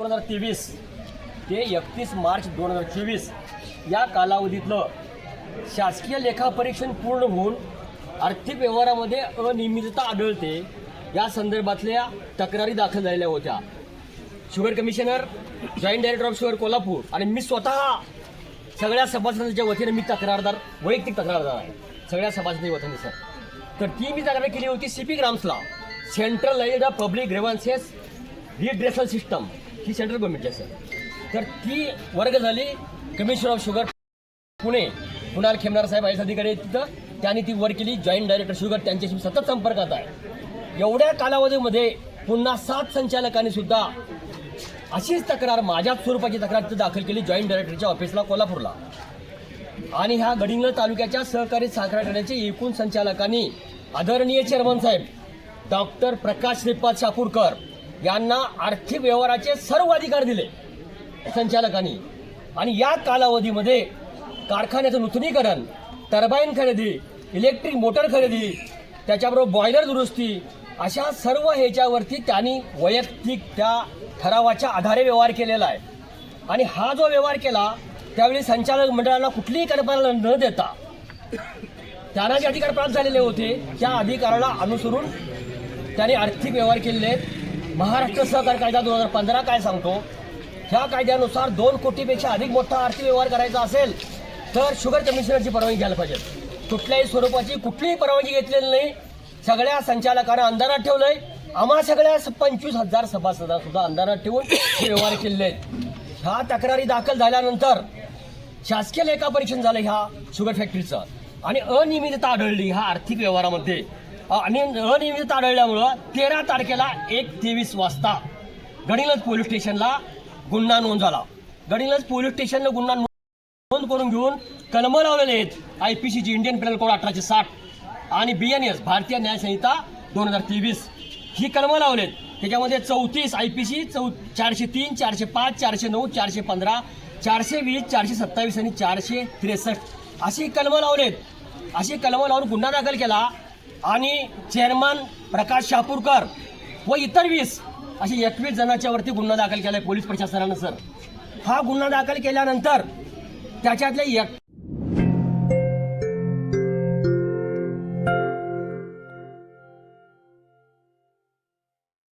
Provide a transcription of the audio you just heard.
दोन हजार तेवीस ते एकतीस मार्च दोन हजार चोवीस या कालावधीतलं शासकीय लेखापरीक्षण पूर्ण होऊन आर्थिक व्यवहारामध्ये अनियमितता आढळते. या संदर्भातल्या तक्रारी दाखल झालेल्या होत्या. Sugar commissioner joint director of sugar Kolhapur आणि मी स्वतः सगळ्या सभासदांच्या वतीने मी तक्रारदार वैयक्तिक तक्रारदार आहे. सगळ्या सभासदांच्या वतीने सर. तर ती मी तक्रार केली होती C P ग्राम्सला. Central the public grievances redressal system. He central गव्हर्नमेंटची असेल. सर तर ती वर्ग झाली commissioner of sugar Pune. Kunal Khemnar Saheb IAS अधिकारी आहेत तिथं. त्यांनी ती वर केली. जॉईंट डायरेक्टर शुगर त्यांच्याशी सतत संपर्कात आहे एवढ्या कालावधीमध्ये पुन्हा सात संचालकांनी सुद्धा अशीच तक्रार माझ्याच स्वरूपाची तक्रार तिथं दाखल केली जॉईंट डायरेक्टरच्या ऑफिसला कोल्हापूरला. आणि ह्या गडिंगल तालुक्याच्या सहकारी साखर ठाण्याचे एकूण संचालकांनी आदरणीय चेअरमन साहेब डॉक्टर प्रकाश श्रीपाद शापूरकर यांना आर्थिक व्यवहाराचे सर्व अधिकार दिले संचालकांनी. आणि या कालावधीमध्ये कारखान्याचं नूतनीकरण टर्बाईन खरेदी इलेक्ट्रिक मोटर खरेदी त्याच्याबरोबर बॉयलर दुरुस्ती अशा सर्व ह्याच्यावरती त्यांनी वैयक्तिक त्या ठरावाच्या आधारे व्यवहार केलेला आहे. आणि हा जो व्यवहार केला त्यावेळी संचालक मंडळाला कुठलीही कल्पना न देता त्यांना जे अधिकार प्राप्त झालेले होते त्या अधिकाराला अनुसरून त्यांनी आर्थिक व्यवहार केलेले आहेत. महाराष्ट्र सहकार कायदा दोन हजार पंधरा काय सांगतो? ह्या कायद्यानुसार दोन कोटीपेक्षा अधिक मोठा आर्थिक व्यवहार करायचा असेल तर शुगर कमिशनरची परवानगी घ्यायला पाहिजे. कुठल्याही स्वरूपाची कुठलीही परवानगी घेतलेली नाही. सगळ्या संचालकांना अंधारात ठेवलंय. आम्हा सगळ्या पंचवीस हजार सभासदांसुद्धा अंधारात ठेवून व्यवहार केलेले आहेत. ह्या तक्रारी दाखल झाल्यानंतर शासकीय लेखापरीक्षण झालं ह्या शुगर फॅक्टरीचं. आणि अनियमितता आढळली ह्या आर्थिक व्यवहारामध्ये. आणि अनियमित आढळल्यामुळं तेरा तारखेला एक तेवीस वाजता गडिंग्लज पोलीस स्टेशनला गुन्हा नोंद झाला. गडिंग्लज पोलीस स्टेशनला गुन्हा नोंद करून घेऊन कलम लावलेले आहेत. आय पी सीची इंडियन पेनल कोड अठराशे साठ आणि बी एन एस भारतीय न्यायसंहिता दोन हजार तेवीस. ही कलमं लावलेत. त्याच्यामध्ये चौतीस आय पी सी चौ चारशे तीन चारशे पाच चारशे नऊ चारशे पंधरा चारशे वीस चारशे सत्तावीस आणि चारशे त्रेसष्ट. अशी कलमं लावलेत. अशी कलमं लावून गुन्हा दाखल केला. आणि चेअरमन प्रकाश शापूरकर व इतर वीस असे एकवीस जणांच्या वरती गुन्हा दाखल केला आहे पोलीस प्रशासनानं सर. हा गुन्हा दाखल केल्यानंतर त्याच्यातले एक